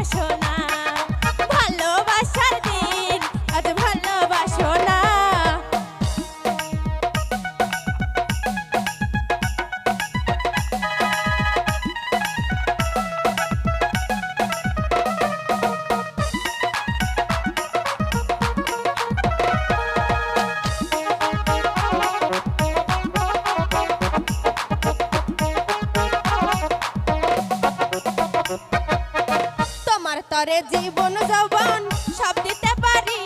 I should. তরে জীবন যৌবন সব দিতে পারি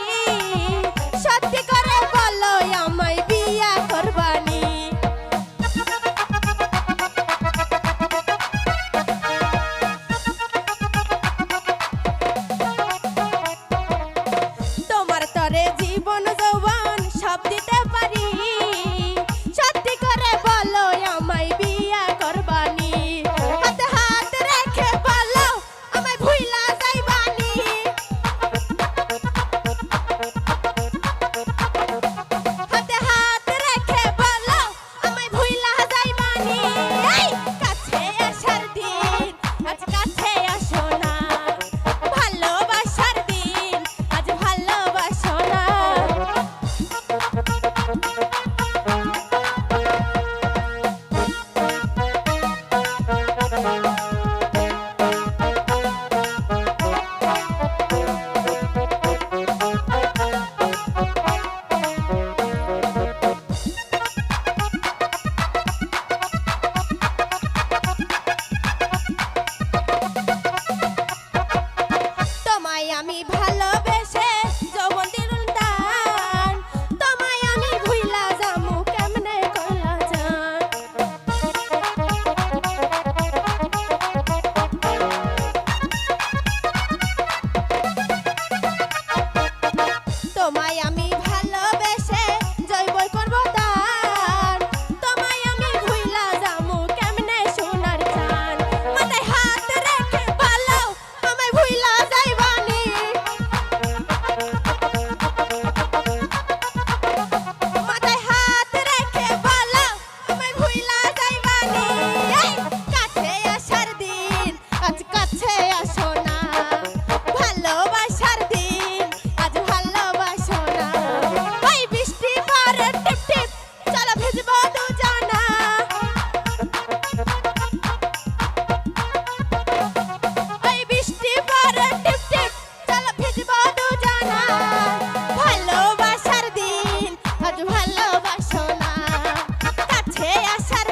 Gracias a